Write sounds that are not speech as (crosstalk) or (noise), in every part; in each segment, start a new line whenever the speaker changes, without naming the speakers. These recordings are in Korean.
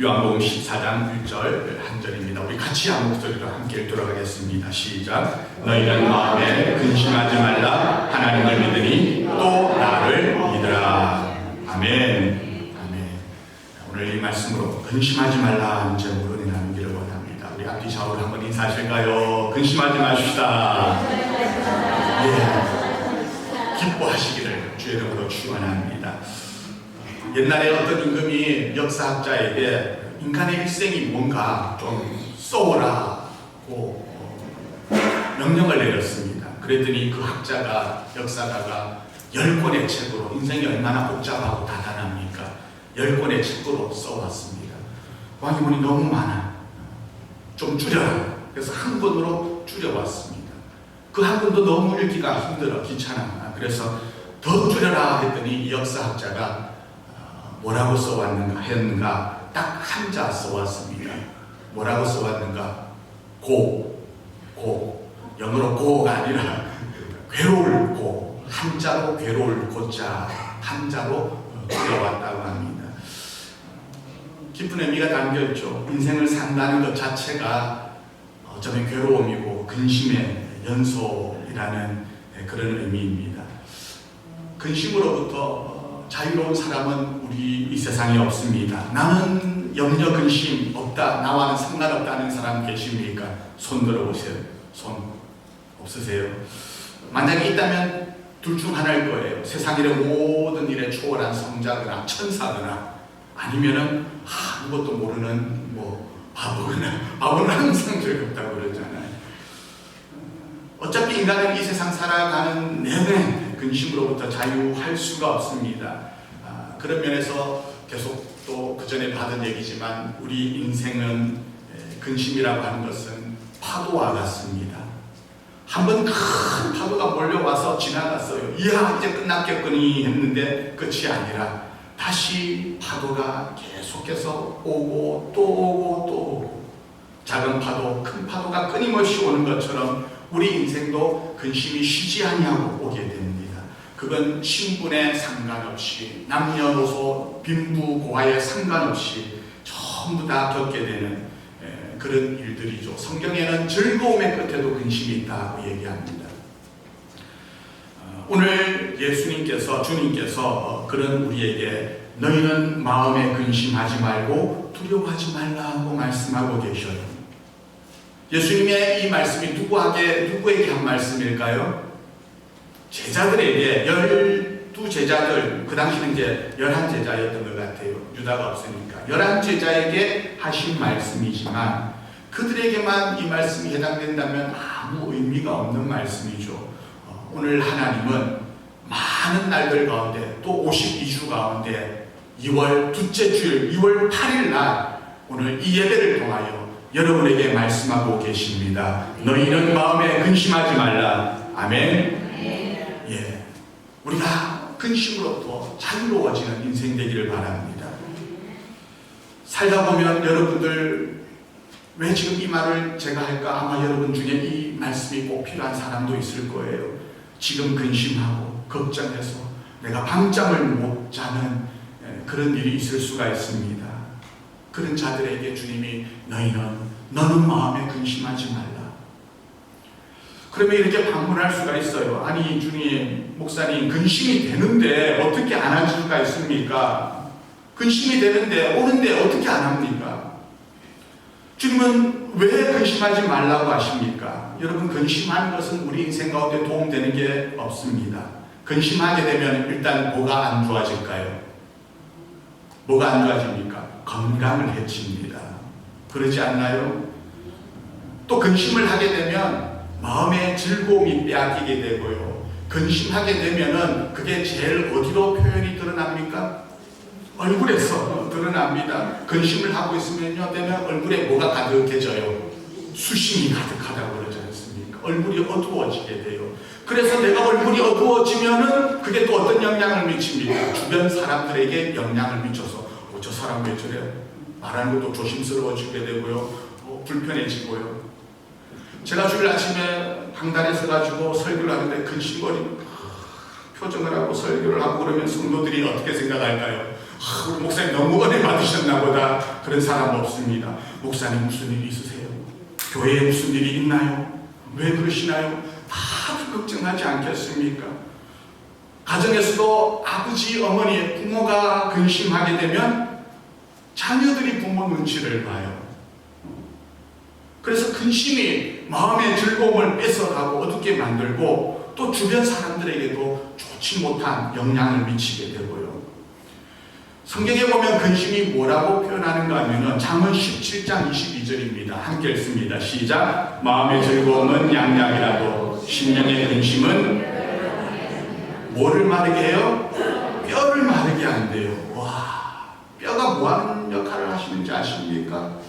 요한복음 14장 1절 한 절입니다. 우리 같이 한 목소리로 함께 읽도록 하겠습니다. 시작. 너희는 마음에 근심하지 말라. 하나님을 믿으니 또 나를 믿으라. 아멘. 아멘. 오늘 이 말씀으로 근심하지 말라 제목으로 나누기를 원합니다. 우리 앞뒤 좌우로 한번 인사하실까요? 근심하지 마십시다. 예. 기뻐하시기를 주의 이름으로 축원합니다. 옛날에 어떤 임금이 역사학자에게 인간의 일생이 뭔가 좀 써오라고 명령을 내렸습니다. 그랬더니 그 학자가 역사가가 열 권의 책으로 인생이 얼마나 복잡하고 다단합니까? 열 권의 책으로 써왔습니다. 왕이 보니 너무 많아. 좀 줄여라. 그래서 한 권으로 줄여왔습니다. 그 한 권도 너무 읽기가 힘들어 귀찮아. 그래서 더 줄여라 했더니 이 역사학자가 어, 뭐라고 써왔는가 했는가 딱 한자 써왔습니다. 뭐라고 써왔는가 고, 고 영어로 고가 아니라 괴로울 고 한자로 괴로울 고자 한자로 줄여왔다고 합니다. 깊은 의미가 담겨있죠. 인생을 산다는 것 자체가 어쩌면 괴로움이고 근심의 연소이라는 그런 의미입니다. 근심으로부터 자유로운 사람은 우리 이 세상에 없습니다. 나는 염려 근심 없다. 나와는 상관없다는 사람 계십니까? 손 들어보세요. 손 없으세요? 만약에 있다면 둘 중 하나일 거예요. 세상의 모든 일에 초월한 성자거나 천사거나 아니면은 아무것도 모르는 뭐 바보거나 (laughs) 바보는 항상 즐겁다고 그러잖아요. 어차피 인간은 이 세상 살아가는 내내 근심으로부터 자유할 수가 없습니다. 아, 그런 면에서 계속 또 그 전에 받은 얘기지만 우리 인생은 에, 근심이라고 하는 것은 파도와 같습니다. 한 번 큰 파도가 몰려와서 지나갔어요. 이야 이제 끝났겠거니 했는데 끝이 아니라 다시 파도가 계속해서 오고 또 오고 또 오고 작은 파도 큰 파도가 끊임없이 오는 것처럼 우리 인생도 근심이 쉬지 아니하고 오게 됩니다. 그건 신분에 상관없이 남녀노소 빈부고하에 상관없이 전부 다 겪게 되는 에, 그런 일들이죠. 성경에는 즐거움의 끝에도 근심이 있다고 얘기합니다. 어, 오늘 예수님께서 주님께서 어, 그런 우리에게 너희는 마음에 근심하지 말고 두려워하지 말라고 말씀하고 계셔요. 예수님의 이 말씀이 누구에게 누구에게 한 말씀일까요? 제자들에게 열두 제자들 그 당시는 이제 열한 제자였던 것 같아요. 유다가 없으니까 열한 제자에게 하신 말씀이지만 그들에게만 이 말씀이 해당된다면 아무 의미가 없는 말씀이죠. 어, 오늘 하나님은 많은 날들 가운데 또 52주 가운데 2월 둘째 주일 2월 8일 날 오늘 이 예배를 통하여 여러분에게 말씀하고 계십니다. 너희는 마음에 근심하지 말라. 아멘. 예, 우리가 근심으로부터 자유로워지는 인생 되기를 바랍니다. 살다 보면 여러분들 왜 지금 이 말을 제가 할까 아마 여러분 중에 이 말씀이 꼭 필요한 사람도 있을 거예요. 지금 근심하고 걱정해서 내가 밤잠을 못 자는 예, 그런 일이 있을 수가 있습니다. 그런 자들에게 주님이 너희는 너는 마음에 근심하지 말라. 그러면 이렇게 방문할 수가 있어요. 아니 주님, 목사님 근심이 되는데 어떻게 안 할 수가 있습니까? 근심이 되는데 오는데 어떻게 안 합니까? 주님은 왜 근심하지 말라고 하십니까? 여러분 근심하는 것은 우리 인생 가운데 도움되는 게 없습니다. 근심하게 되면 일단 뭐가 안 좋아질까요? 뭐가 안 좋아집니까? 건강을 해칩니다. 그러지 않나요? 또 근심을 하게 되면 마음의 즐거움이 빼앗기게 되고요. 근심하게 되면은 그게 제일 어디로 표현이 드러납니까? 얼굴에서 드러납니다. 근심을 하고 있으면요, 되면 얼굴에 뭐가 가득해져요? 수심이 가득하다고 그러지 않습니까? 얼굴이 어두워지게 돼요. 그래서 내가 얼굴이 어두워지면은 그게 또 어떤 영향을 미칩니까? 주변 사람들에게 영향을 미쳐서 어, 저 사람 왜 저래? 말하는 것도 조심스러워지게 되고요. 어, 불편해지고요. 제가 주일 아침에 방단에 서가지고 설교를 하는데 근심거리 표정을 하고 설교를 하고 그러면 성도들이 어떻게 생각할까요? 아, 우리 목사님 너무 은혜 받으셨나 보다 그런 사람 없습니다. 목사님 무슨 일 있으세요? 교회에 무슨 일이 있나요? 왜 그러시나요? 다들 걱정하지 않겠습니까? 가정에서도 아버지, 어머니, 부모가 근심하게 되면 자녀들이 부모 눈치를 봐요. 그래서 근심이 마음의 즐거움을 뺏어가고 어둡게 만들고 또 주변 사람들에게도 좋지 못한 영향을 미치게 되고요. 성경에 보면 근심이 뭐라고 표현하는가 하면은 잠언 17장 22절입니다. 함께 읽습니다. 시작. 마음의 즐거움은 양약이라도 심령의 근심은 뭐를 마르게 해요? 뼈를 마르게 한대요. 와, 뼈가 뭐하는 역할을 하시는지 아십니까?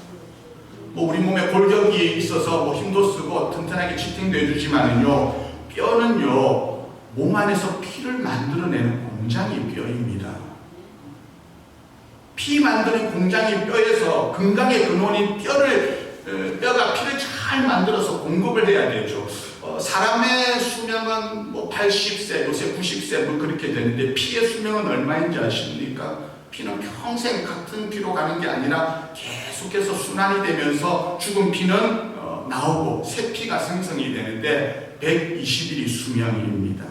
뭐 우리 몸에 골격이 있어서 뭐 힘도 쓰고 튼튼하게 지탱도 해주지만은요 뼈는요 몸 안에서 피를 만들어내는 공장이 뼈입니다. 피 만드는 공장이 뼈에서 건강의 근원인 뼈를 어, 뼈가 피를 잘 만들어서 공급을 해야 되죠. 어, 사람의 수명은 뭐 80세, 요새 90세 뭐 그렇게 되는데 피의 수명은 얼마인지 아십니까? 피는 평생 같은 피로 가는 게 아니라 계속해서 순환이 되면서 죽은 피는 어, 나오고 새 피가 생성이 되는데 120일이 수명입니다.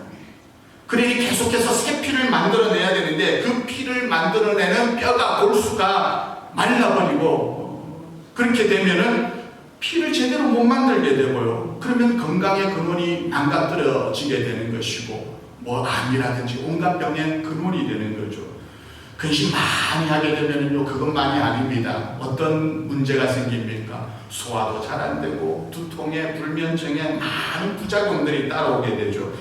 그러니 계속해서 새 피를 만들어내야 되는데 그 피를 만들어내는 뼈가 골수가 말라버리고 어, 그렇게 되면은 피를 제대로 못 만들게 되고요. 그러면 건강의 근원이 망가뜨려지게 되는 것이고 뭐 암이라든지 온갖 병의 근원이 되는 거죠. 근심 많이 하게 되면요 그것만이 아닙니다. 어떤 문제가 생깁니까? 소화도 잘 안 되고 두통에 불면증에 많은 부작용들이 따라오게 되죠.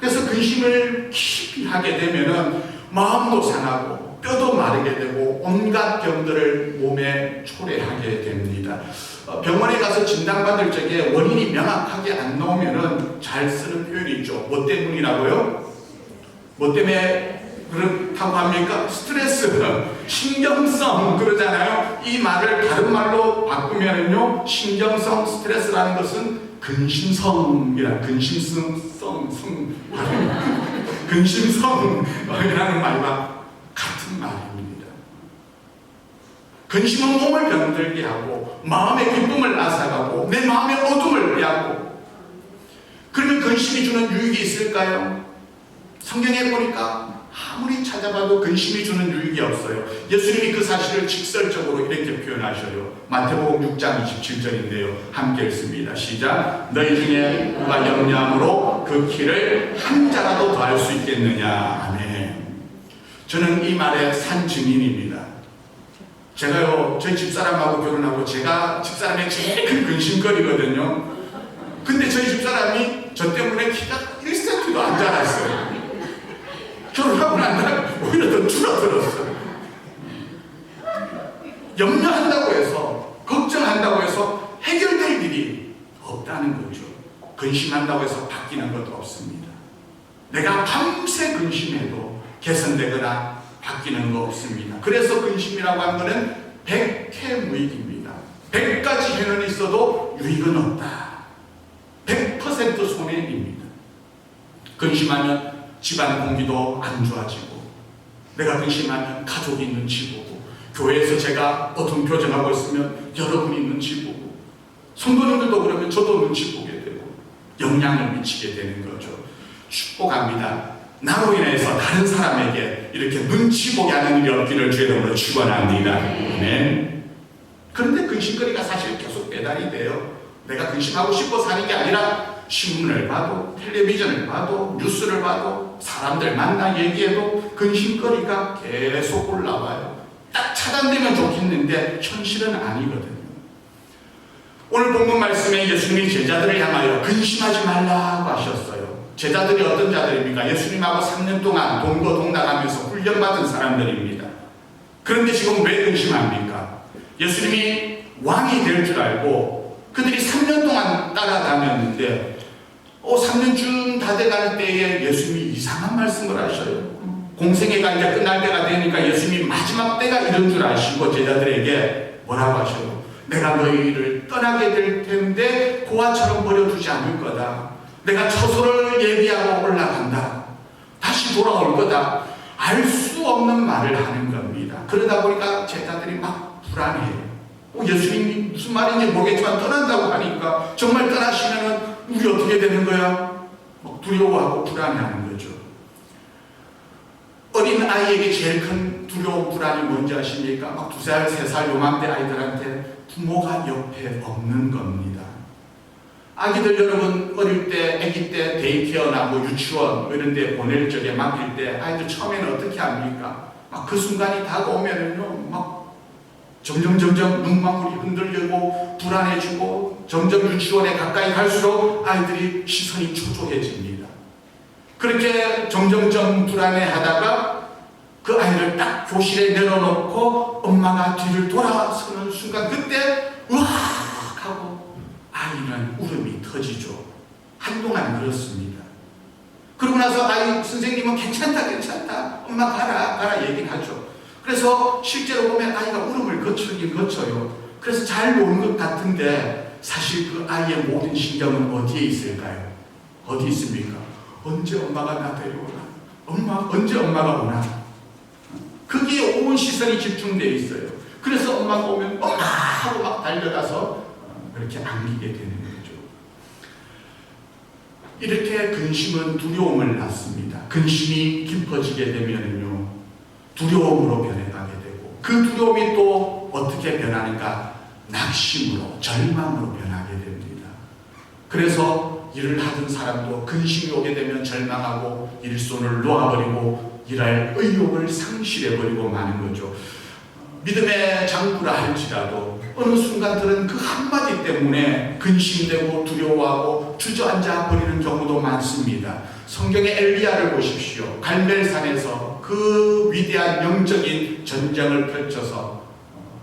그래서 근심을 깊이 하게 되면은 마음도 상하고 뼈도 마르게 되고 온갖 병들을 몸에 초래하게 됩니다. 어, 병원에 가서 진단받을 적에 원인이 명확하게 안 나오면은 잘 쓰는 표현이 있죠. 뭐 때문이라고요? 뭐 때문에 그렇다고 합니까? 스트레스, 신경성 그러잖아요. 이 말을 다른 말로 바꾸면은요, 신경성 스트레스라는 것은 근심성이라 근심성 (laughs) 성, 성 근심성이라는 말과 같은 말입니다. 근심은 몸을 병들게 하고 마음의 기쁨을 앗아가고 내 마음의 어둠을 빼앗고 그러면 근심이 주는 유익이 있을까요? 성경에 보니까 아무리 찾아봐도 근심이 주는 유익이 없어요. 예수님이 그 사실을 직설적으로 이렇게 표현하셔요. 마태복음 6장 27절인데요. 함께 읽습니다. 시작. 너희 중에 누가 영양으로 그 키를 한 자라도 더할 수 있겠느냐. 아멘. 저는 이 말에 산 증인입니다. 제가요, 저희 집사람하고 결혼하고 제가 집사람의 제일 큰 근심거리거든요. 근데 저희 집사람이 저 때문에 키가 1cm도 안 자랐어요. 결혼하고 난 다음에 오히려 더 줄어들었어요. 염려한다고 해서, 걱정한다고 해서 해결될 일이 없다는 거죠. 근심한다고 해서 바뀌는 것도 없습니다. 내가 밤새 근심해도 개선되거나 바뀌는 거 없습니다. 그래서 근심이라고 하는 것은 백해무익입니다. 백가지 해는 있어도 유익은 없다. 100% 손해입니다. 근심하면 집안 공기도 안 좋아지고 내가 근심하면 가족이 눈치 보고 교회에서 제가 어떤 표정하고 있으면 여러분이 눈치 보고 성도님들도 그러면 저도 눈치 보게 되고 영향을 미치게 되는 거죠. 축복합니다. 나로 인해서 다른 사람에게 이렇게 눈치 보게 하는 일이 없기를 주의 이름으로 축원합니다. 아멘. 그런데 근심거리가 사실 계속 배달이 돼요. 내가 근심하고 싶어 사는 게 아니라 신문을 봐도 텔레비전을 봐도 뉴스를 봐도 사람들 만나 얘기해도 근심거리가 계속 올라와요. 딱 차단되면 좋겠는데 현실은 아니거든요. 오늘 본문 말씀에 예수님이 제자들을 향하여 근심하지 말라고 하셨어요. 제자들이 어떤 자들입니까? 예수님하고 3년 동안 동거동락하면서 훈련받은 사람들입니다. 그런데 지금 왜 근심합니까? 예수님이 왕이 될 줄 알고 그들이 3년 동안 따라다녔는데 어, 3년쯤 다 돼갈 때에 예수님이 이상한 말씀을 하셔요. 공생애가 이제 끝날 때가 되니까 예수님이 마지막 때가 이런 줄 아시고 제자들에게 뭐라고 하셔요? 내가 너희를 떠나게 될 텐데 고아처럼 버려두지 않을 거다. 내가 처소를 예비하고 올라간다. 다시 돌아올 거다. 알 수 없는 말을 하는 겁니다. 그러다 보니까 제자들이 막 불안해요. 어, 예수님이 무슨 말인지 모르겠지만 떠난다고 하니까 정말 떠나시면은 우리 어떻게 되는 거야? 막 두려워하고 불안해하는 거죠. 어린 아이에게 제일 큰 두려움, 불안이 뭔지 아십니까? 막 두 살, 세 살 요맘때 아이들한테 부모가 옆에 없는 겁니다. 아기들 여러분 어릴 때, 아기 때 데이케어나 뭐 유치원 뭐 이런 데 보낼 적에 맡길 때 아이들 처음에는 어떻게 합니까? 막 그 순간이 다가오면은요, 막 점점 점점 눈망울이 흔들리고 불안해지고 점점 유치원에 가까이 갈수록 아이들이 시선이 초조해집니다. 그렇게 점점점 불안해하다가 그 아이를 딱 교실에 내려놓고 엄마가 뒤를 돌아서는 순간 그때 으악 하고 아이는 울음이 터지죠. 한동안 그렇습니다. 그러고 나서 아이 선생님은 괜찮다 괜찮다 엄마 가라 가라 얘기를 하죠. 그래서 실제로 보면 아이가 울음을 거치긴 거쳐요. 그래서 잘 모르는 것 같은데 사실 그 아이의 모든 신경은 어디에 있을까요? 어디 있습니까? 언제 엄마가 나 데려오나? 엄마 언제 엄마가 오나? 거기에 온 시선이 집중되어 있어요. 그래서 엄마가 오면 엄마 하고 막 달려가서 어, 그렇게 안기게 되는 거죠. 이렇게 근심은 두려움을 낳습니다. 근심이 깊어지게 되면요 두려움으로 변해가게 되고 그 두려움이 또 어떻게 변하는가? 낙심으로 절망으로 변하게 됩니다. 그래서 일을 하던 사람도 근심이 오게 되면 절망하고 일손을 놓아버리고 일할 의욕을 상실해버리고 마는 거죠. 믿음의 장부라 할지라도 어느 순간들은 그 한마디 때문에 근심되고 두려워하고 주저앉아 버리는 경우도 많습니다. 성경의 엘리야를 보십시오. 갈멜산에서 그 위대한 영적인 전쟁을 펼쳐서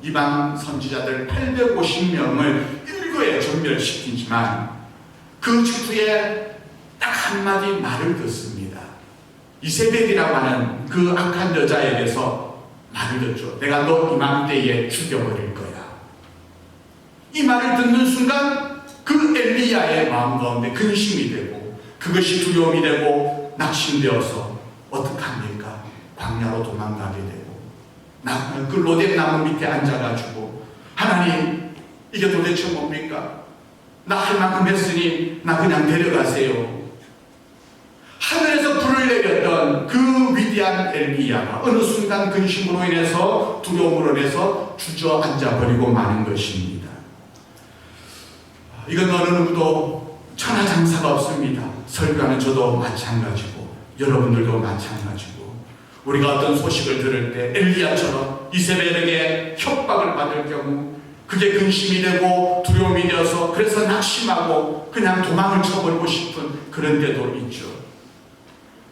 이방 선지자들 850명을 일거에 전멸시키지만 그 직후에 딱 한마디 말을 듣습니다. 이세벨이라고 하는 그 악한 여자에게서 말을 듣죠. 내가 너 이맘때에 죽여버릴 거야. 이 말을 듣는 순간 그 엘리야의 마음 가운데 근심이 되고 그것이 두려움이 되고 낙심되어서 어떡합니까? 광야로 도망가게 되고 나, 그 로뎀 나무 밑에 앉아가지고 하나님 이게 도대체 뭡니까? 나 할 만큼 했으니 나 그냥 데려가세요. 하늘에서 불을 내렸던 그 위대한 엘리야가 어느 순간 근심으로 인해서 두려움으로 인해서 주저앉아 버리고 마는 것입니다. 이건 어느 누구도 천하장사가 없습니다. 설교하는 저도 마찬가지고 여러분들도 마찬가지고 우리가 어떤 소식을 들을 때 엘리야처럼 이세벨에게 협박을 받을 경우 그게 근심이 되고 두려움이 되어서 그래서 낙심하고 그냥 도망을 쳐버리고 싶은 그런 때도 있죠.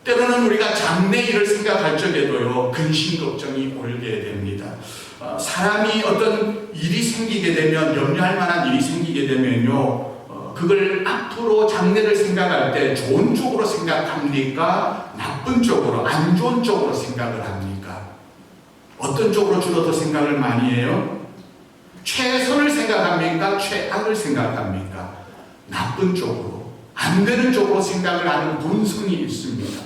때로는 우리가 장래 일을 생각할 적에도요 근심 걱정이 오게 됩니다. 어, 사람이 어떤 일이 생기게 되면 염려할 만한 일이 생기게 되면요 어, 그걸 앞으로 장래를 생각할 때 좋은 쪽으로 생각합니까? 나쁜 쪽으로 안 좋은 쪽으로 생각을 합니까? 어떤 쪽으로 주로 더 생각을 많이 해요? 최선을 생각합니까? 최악을 생각합니까? 나쁜 쪽으로 안 되는 쪽으로 생각을 하는 본성이 있습니다.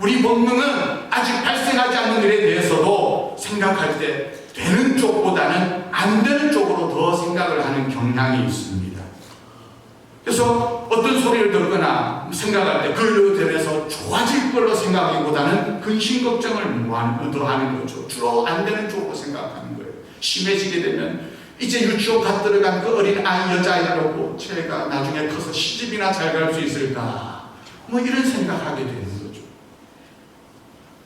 우리 본능은 아직 발생하지 않는 일에 대해서도 생각할 때 되는 쪽보다는 안 되는 쪽으로 더 생각을 하는 경향이 있습니다. 그래서 어떤 소리를 듣거나 생각할 때 그걸로 대해서 좋아질 걸로 생각하기보다는 근심 걱정을 더 하는 거죠. 주로 안 되는 쪽으로 생각하는 거예요. 심해지게 되면 이제 유치원 갓 들어간 그 어린 아이 여자아이라고 제가 나중에 커서 시집이나 잘 갈 수 있을까 뭐 이런 생각하게 되는 거죠.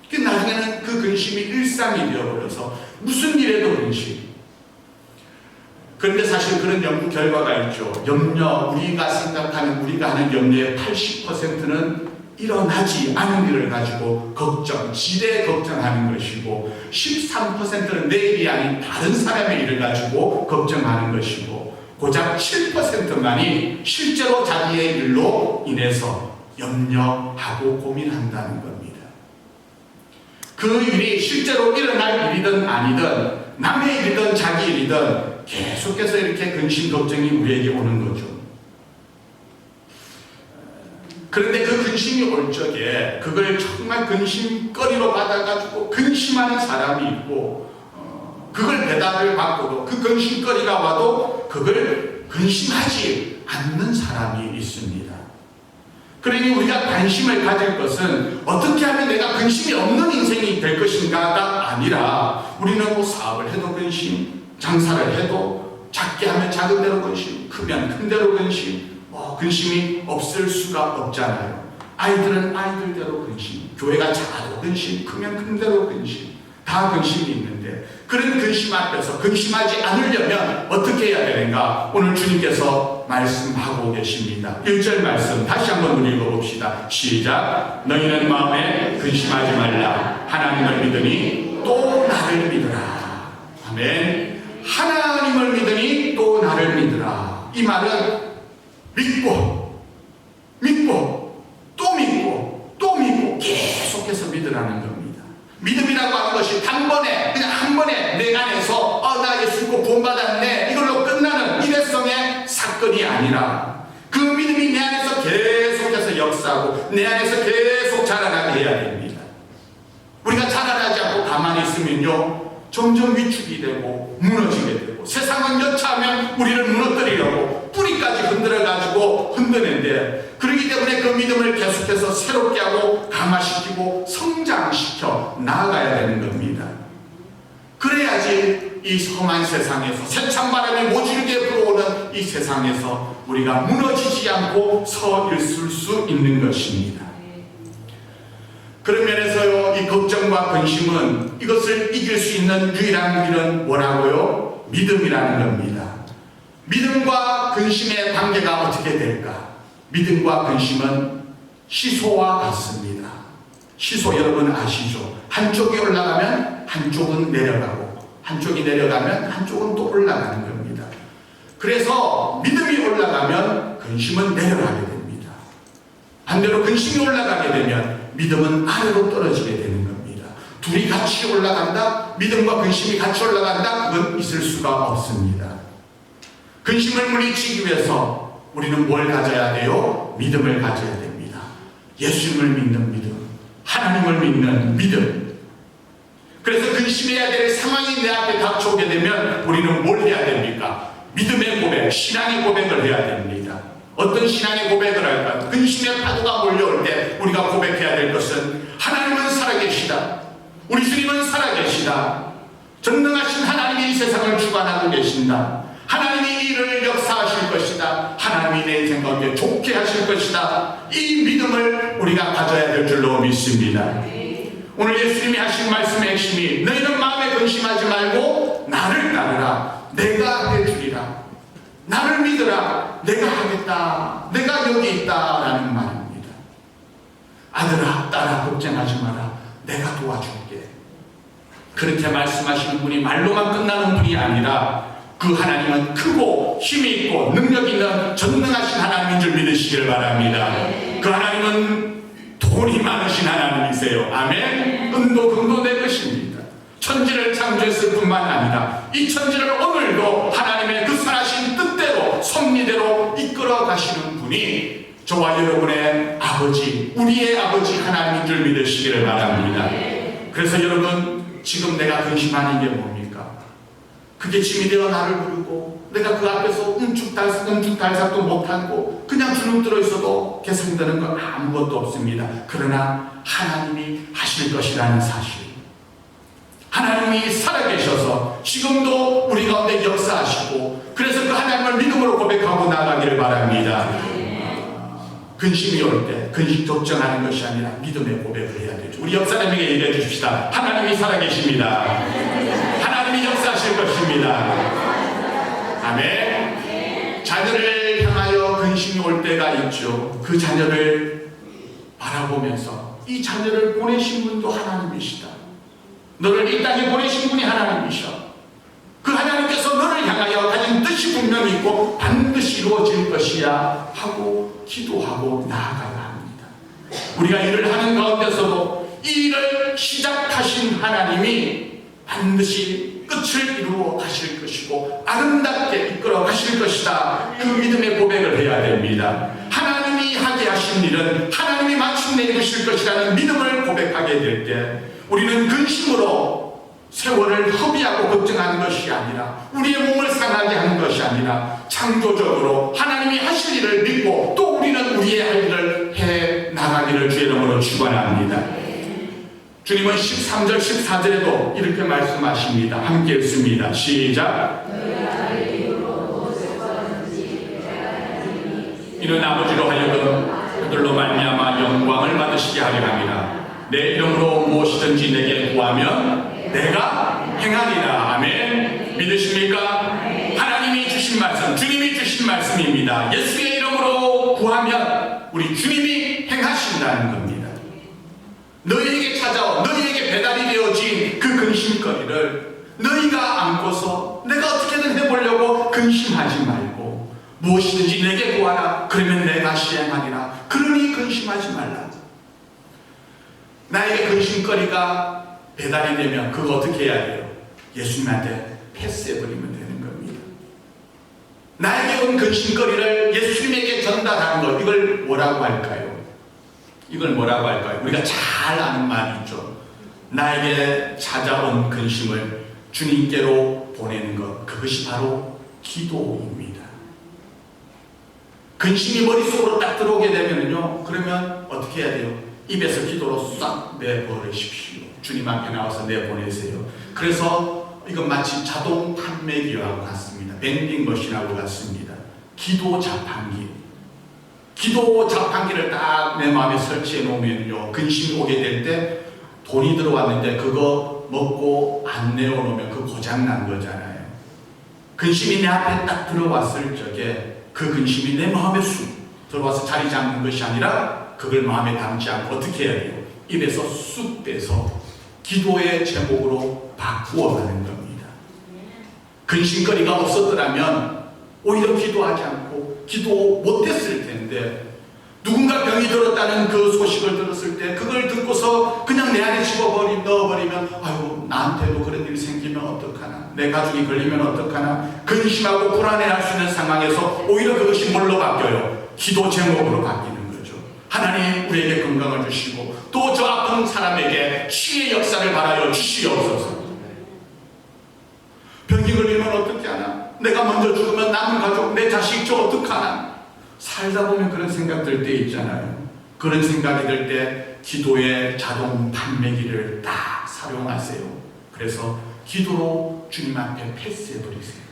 그 나중에는 그 근심이 일상이 되어버려서 무슨 일에도 근심. 그런데 사실 그런 연구 결과가 있죠. 염려, 우리가 생각하는, 우리가 하는 염려의 80%는 일어나지 않은 일을 가지고 걱정, 지레 걱정하는 것이고 13%는 내 일이 아닌 다른 사람의 일을 가지고 걱정하는 것이고 고작 7%만이 실제로 자기의 일로 인해서 염려하고 고민한다는 겁니다. 그 일이 실제로 일어날 일이든 아니든 남의 일이든 자기 일이든 계속해서 이렇게 근심 걱정이 우리에게 오는 거죠. 그런데 그 근심이 올 적에 그걸 정말 근심거리로 받아가지고 근심하는 사람이 있고 그걸 배달을 받고도 그 근심거리가 와도 그걸 근심하지 않는 사람이 있습니다. 그러니 우리가 관심을 가질 것은 어떻게 하면 내가 근심이 없는 인생이 될 것인가가 아니라 우리는 뭐 사업을 해도 근심, 장사를 해도 작게 하면 작은 대로 근심, 크면 큰 대로 근심, 뭐 근심이 없을 수가 없잖아요. 아이들은 아이들대로 근심, 교회가 작아도 근심, 크면 큰 대로 근심, 다 근심이 있는데 그런 근심 앞에서 근심하지 않으려면 어떻게 해야 되는가? 오늘 주님께서 말씀하고 계십니다. 1절 말씀 다시 한번 읽어봅시다. 시작. 너희는 마음에 근심하지 말라. 하나님을 믿으니 또 나를 믿으라. 아멘. 하나님을 믿으니 또 나를 믿으라. 이 말은 믿고, 믿고, 또 믿고, 또 믿고, 계속해서 믿으라는 겁니다. 믿음이라고 하는 것이 단번에, 그냥 한 번에 내 안에서, 어, 나 예수 믿고 구원받았네. 이걸로 끝나는 일회성의 사건이 아니라, 그 믿음이 내 안에서 계속해서 역사하고, 내 안에서 계속 자라나게 해야 됩니다. 우리가 자라나지 않고 가만히 있으면요, 점점 위축이 되고 무너지게 되고 세상은 여차하면 우리를 무너뜨리려고 뿌리까지 흔들어가지고 흔드는데 그렇기 때문에 그 믿음을 계속해서 새롭게 하고 강화시키고 성장시켜 나아가야 되는 겁니다. 그래야지 이 험한 세상에서 세찬 바람이 모질게 불어오는 이 세상에서 우리가 무너지지 않고 서 있을 수 있는 것입니다. 그런 면에서 요, 이 걱정과 근심은 이것을 이길 수 있는 유일한 길은 뭐라고요? 믿음이라는 겁니다. 믿음과 근심의 관계가 어떻게 될까? 믿음과 근심은 시소와 같습니다. 시소 여러분 아시죠? 한쪽이 올라가면 한쪽은 내려가고, 한쪽이 내려가면 한쪽은 또 올라가는 겁니다. 그래서 믿음이 올라가면 근심은 내려가게 됩니다. 반대로 근심이 올라가게 되면 믿음은 아래로 떨어지게 겁니다. 둘이 같이 올라간다? 믿음과 근심이 같이 올라간다? 그건 있을 수가 없습니다. 근심을 물리치기 위해서 우리는 뭘 가져야 돼요? 믿음을 가져야 됩니다. 예수님을 믿는 믿음, 하나님을 믿는 믿음. 그래서 근심해야 될 상황이 내 앞에 닥쳐오게 되면 우리는 뭘 해야 됩니까? 믿음의 고백, 신앙의 고백을 해야 됩니다. 어떤 신앙의 고백을 할까? 근심의 파도가 몰려올 때 우리가 고백해야 될 것은 하나님은 살아계시다. 우리 주님은 살아계시다. 전능하신 하나님이 이 세상을 주관하고 계신다. 하나님이 이 일을 역사하실 것이다. 하나님이 내 가운데 좋게 하실 것이다. 이 믿음을 우리가 가져야 될 줄로 믿습니다. 오늘 예수님이 하신 말씀의 핵심이 너희는 마음에 근심하지 말고 나를 따르라. 내가 해주리라. 나를 믿으라. 내가 하겠다. 내가 여기 있다. 라는 말입니다. 아들아, 딸아, 걱정하지 마라. 내가 도와줄게. 그렇게 말씀하시는 분이 말로만 끝나는 분이 아니라 그 하나님은 크고 힘이 있고 능력 있는 전능하신 하나님인 줄 믿으시길 바랍니다. 그 하나님은 돈이 많으신 하나님이세요. 아멘. 은도 금도 내 것입니다. 천지를 창조했을 뿐만 아니라 이 천지를 오늘도 하나님의 그 선하신 뜻대로 섭리대로 이끌어 가시는 분이 저와 여러분의 아버지, 우리의 아버지 하나님인 줄 믿으시기를 바랍니다. 그래서 여러분 지금 내가 근심하는 게 뭡니까? 그게 짐이 되어 나를 부르고 내가 그 앞에서 움쭉달싹 움쭉달싹도 못하고 그냥 주눅 들어 있어도 개성되는 건 아무것도 없습니다. 그러나 하나님이 하실 것이라는 사실 하나님이 살아계셔서 지금도 우리 가운데 역사하시고 그래서 그 하나님을 믿음으로 고백하고 나가기를 바랍니다. 근심이 올 때 근심 걱정하는 것이 아니라 믿음의 고백을 해야 되죠. 우리 역사님에게 얘기해 주십시다. 하나님이 살아계십니다. 하나님이 역사하실 것입니다. 아멘. 자녀를 향하여 근심이 올 때가 있죠. 그 자녀를 바라보면서 이 자녀를 보내신 분도 하나님이시다. 너를 이 땅에 보내신 분이 하나님이셔. 그 하나님께서 너를 향하여 가진 뜻이 분명히 있고 반드시 이루어질 것이야 하고 기도하고 나아가야 합니다. 우리가 일을 하는 가운데서도 이 일을 시작하신 하나님이 반드시 끝을 이루어 가실 것이고 아름답게 이끌어 가실 것이다. 그 믿음의 고백을 해야 됩니다. 하나님이 하게 하신 일은 하나님이 마침내 이루실 것이라는 믿음을 고백하게 될 때 우리는 근심으로 세월을 허비하고 걱정하는 것이 아니라 우리의 몸을 상하게 하는 것이 아니라 창조적으로 하나님이 하실 일을 믿고 또 우리는 우리의 할 일을 해 나가기를 주의 이름으로 축원합니다. 주님은 13절 14절에도 이렇게 말씀하십니다. 함께 읽습니다. 시작. 이는 아버지로 하여금 그들로 말미암아 영광을 받으시게 하려 함이라. 내 이름으로 무엇이든지 내게 구하면 내가 행하리라. 아멘. 믿으십니까? 하나님이 주신 말씀, 주님이 주신 말씀입니다. 예수의 이름으로 구하면 우리 주님이 행하신다는 겁니다. 너희에게 찾아와 너희에게 배달이 되어진 그 근심거리를 너희가 안고서 내가 어떻게든 해보려고 근심하지 말고 무엇이든지 내게 구하라 그러면 내가 시행하리라 그러니 근심하지 말라 나에게 근심거리가 배달이 되면 그거 어떻게 해야 돼요? 예수님한테 패스해버리면 되는 겁니다 나에게 온 근심거리를 예수님에게 전달하는 것 이걸 뭐라고 할까요? 이걸 뭐라고 할까요? 우리가 잘 아는 말이 있죠. 나에게 찾아온 근심을 주님께로 보내는 것. 그것이 바로 기도입니다. 근심이 머릿속으로 딱 들어오게 되면요. 그러면 어떻게 해야 돼요? 입에서 기도로 싹 내버리십시오. 주님 앞에 나와서 내보내세요. 그래서 이건 마치 자동 판매기와 같습니다. 밴딩 머신하고 같습니다. 기도 자판기. 기도 자판기를 딱 내 마음에 설치해 놓으면요 근심 오게 될 때 돈이 들어왔는데 그거 먹고 안 내어 놓으면 그 고장 난 거잖아요. 근심이 내 앞에 딱 들어왔을 적에 그 근심이 내 마음에 쑥 들어와서 자리 잡는 것이 아니라 그걸 마음에 담지 않고 어떻게 해야 돼요? 입에서 쑥 빼서 기도의 제목으로 바꾸어 가는 겁니다. 근심거리가 없었더라면 오히려 기도하지 않고 기도 못했을 텐데 누군가 병이 들었다는 그 소식을 들었을 때 그걸 듣고서 그냥 내 안에 집어버리 넣어버리면 아유 나한테도 그런 일이 생기면 어떡하나 내 가족이 걸리면 어떡하나 근심하고 불안해할 수 있는 상황에서 오히려 그것이 뭘로 바뀌어요? 기도 제목으로 바뀌는 거죠. 하나님 우리에게 건강을 주시고 또 저 아픈 사람에게 치유의 역사를 바라여 주시옵소서. 병이 걸리면 어떻게 하나? 내가 먼저 죽으면 남은 가족, 내 자식 저 어떡하나? 살다 보면 그런 생각 들 때 있잖아요. 그런 생각이 들 때 기도의 자동 판매기를 딱 사용하세요. 그래서 기도로 주님 앞에 패스해 버리세요.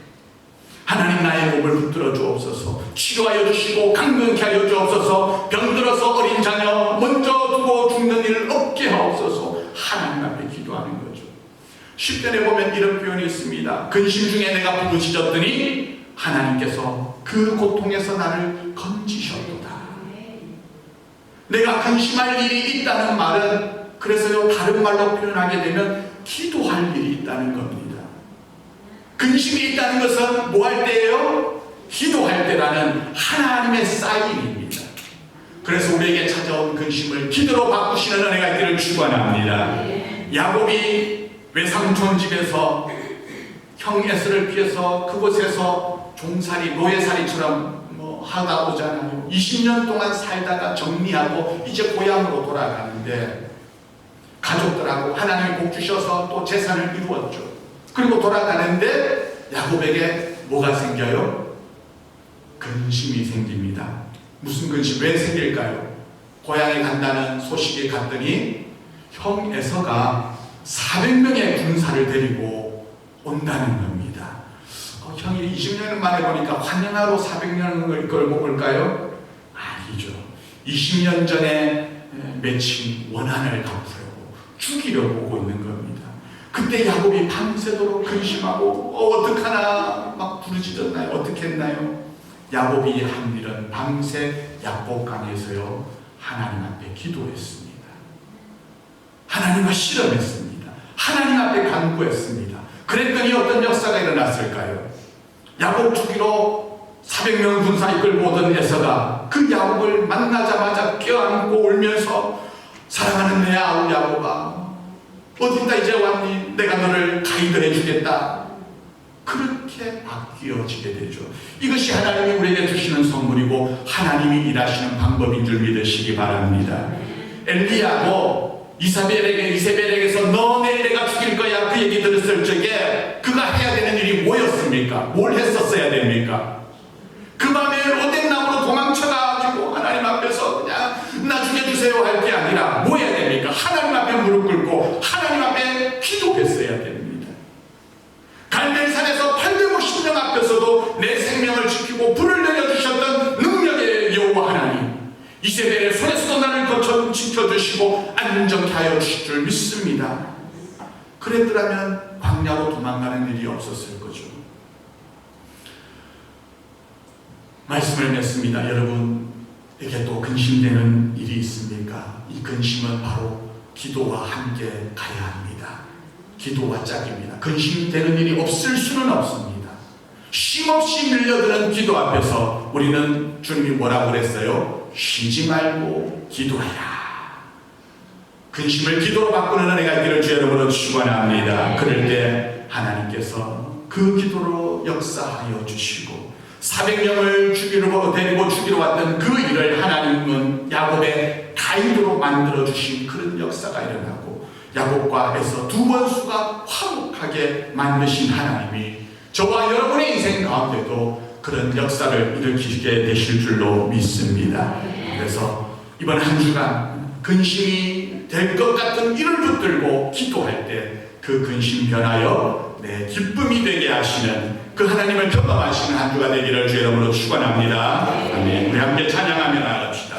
하나님 나의 몸을 붙들어 주옵소서. 치료하여 주시고 강건케 하여 주옵소서. 병들어서 어린 자녀 먼저 두고 죽는 일 없게 하옵소서. 하나님 앞에 기도하는 거죠. 10편에 보면 이런 표현이 있습니다. 근심 중에 내가 부르짖었더니 하나님께서 그 고통에서 나를 건지셨도다. 내가 근심할 일이 있다는 말은 그래서요 다른 말로 표현하게 되면 기도할 일이 있다는 겁니다 근심이 있다는 것은 뭐 할 때예요? 기도할 때라는 하나님의 사인입니다. 그래서 우리에게 찾아온 근심을 기도로 바꾸시는 은혜가 있기를 축원합니다. 야곱이 외삼촌 집에서 형 에스를 피해서 그곳에서 종살이 노예살이처럼 뭐 하다 오잖아요. 20년 동안 살다가 정리하고 이제 고향으로 돌아가는데 가족들하고 하나님이 복 주셔서 또 재산을 이루었죠. 그리고 돌아가는데 야곱에게 뭐가 생겨요? 근심이 생깁니다. 무슨 근심? 왜 생길까요? 고향에 간다는 소식이 갔더니 형 에서가 400명의 군사를 데리고 온다는 겁니다. 어, 형이 20년 만에 보니까 환영하러 400명을 걸고 올까요? 아니죠. 20년 전에 맺힌 원한을 갚으려고 죽이려고 오고 있는 겁니다. 그때 야곱이 밤새도록 근심하고 어, 어떡하나 막 부르짖었나요? 어떻게 했나요? 야곱이 한 일은 밤새 야복강에서요 하나님 앞에 기도했습니다. 하나님과 실험했습니다. 하나님 앞에 간구했습니다. 그랬더니 어떤 역사가 일어났을까요? 야곱 죽이로 400명 군사 이끌고 오던 에서가 그 야곱을 만나자마자 껴안고 울면서 사랑하는 내 아우 야곱아 어디다 이제 왔니? 내가 너를 가이드해 주겠다. 그렇게 바뀌어지게 되죠. 이것이 하나님이 우리에게 주시는 선물이고 하나님이 일하시는 방법인 줄 믿으시기 바랍니다. 엘리야도 이사벨에게 이세벨에게서 너 내일 내가 죽일 거야 그 얘기 들었을 적에 그가 해야 되는 일이 뭐였습니까? 뭘 했었어야 됩니까? 그 밤에 로뎀나무로 도망쳐가지고 하나님 앞에서 그냥 나 죽여주세요 할 게 아니라 뭐 해야 됩니까? 하나님 앞에 무릎 꿇고 하나님 앞에 기도했어야 됩니다. 갈멜산에서 850명 앞에서도 내 생명을 지키고 불을 내려주셨던 능력의 여호와 하나님 이세벨의 손에서도 나를 거쳐 지켜주시고 안정케 하여 주실 줄 믿습니다. 그랬더라면 광야로 도망가는 일이 없었을 거죠. 말씀을 맺습니다. 여러분에게 또 근심되는 일이 있습니까? 이 근심은 바로 기도와 함께 가야 합니다. 기도와 짝입니다. 근심되는 일이 없을 수는 없습니다. 쉼없이 밀려드는 기도 앞에서 우리는 주님이 뭐라고 그랬어요? 쉬지 말고 기도하라. 근심을 기도로 바꾸는 은혜가 있기를 주 여러분은 축원합니다. 그럴 때 하나님께서 그 기도로 역사하여 주시고 400명을 죽이러 데리고 죽이러 왔던 그 일을 하나님은 야곱의 가이드로 만들어 주신 그런 역사가 일어나고 야곱과 에서 두 번수가 화목하게 만드신 하나님이 저와 여러분의 인생 가운데도 그런 역사를 일으키게 되실 줄로 믿습니다. 그래서 이번 한 주간 근심이 될 것 같은 일을 붙들고 기도할 때 그 근심 변하여 내 기쁨이 되게 하시는 그 하나님을 경험하시는 한 주가 되기를 주의 이름으로 축원합니다. 아멘. 우리 함께 찬양하며 나갑시다.